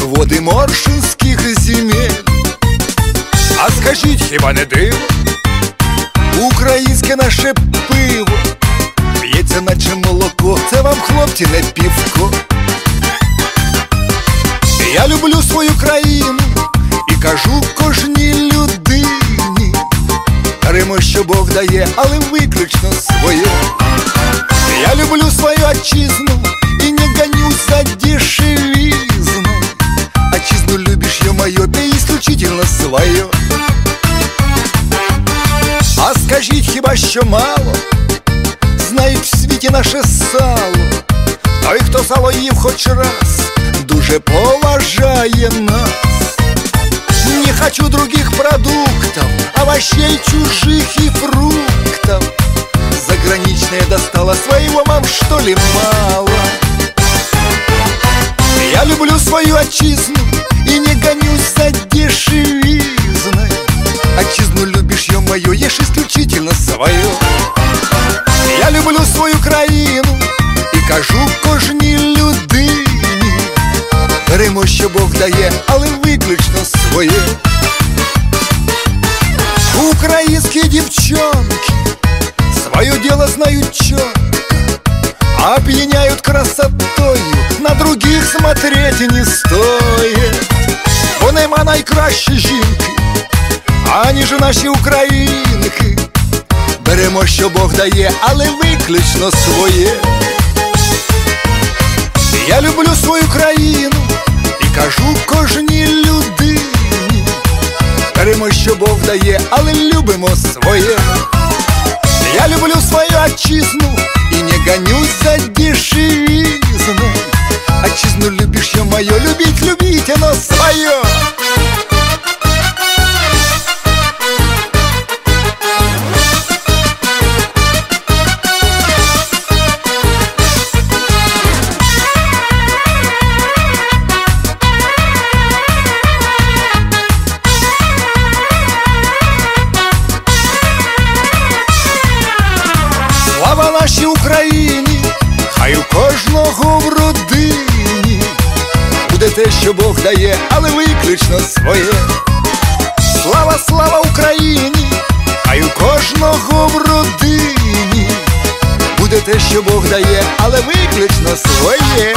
води моршинських земель. А скажіть, хіба не диво? Українське наше пиво П'ється, наче молоко, це вам хлопці не півко. Я люблю свою країну і кажу кожній людині. Даримо, що Бог дає, але виключно своє. Я люблю свою отчизну и не гонюсь за А скажіть хіба що мало Знають в світі наше сало Той, хто сало їв хоч раз Дуже поважає нас Не хочу других продуктов Овощей чужих и фруктов Заграничное достало Своего вам что ли мало Я люблю свою отчизну исключительно свое Я люблю свою країну І кажу кожній людині Беремо, що Бог дає, але виключно своє Українські дівчонки Свое дело знают четко Опьяняют красотою На других смотреть не стоит Бо нема найкращі жінки Ані ж наші українки Що Бог дає, але виключно своє. Я люблю свою країну І кажу кожній людині. Беремо, що Бог дає, але любимо своє. Я люблю свою отчизну И не гонюсь за дешевизной Отчизну любишь, що Бог дає, але виключно своє. Слава, слава Україні, хай у кожного в родині буде те, що Бог дає, але виключно своє.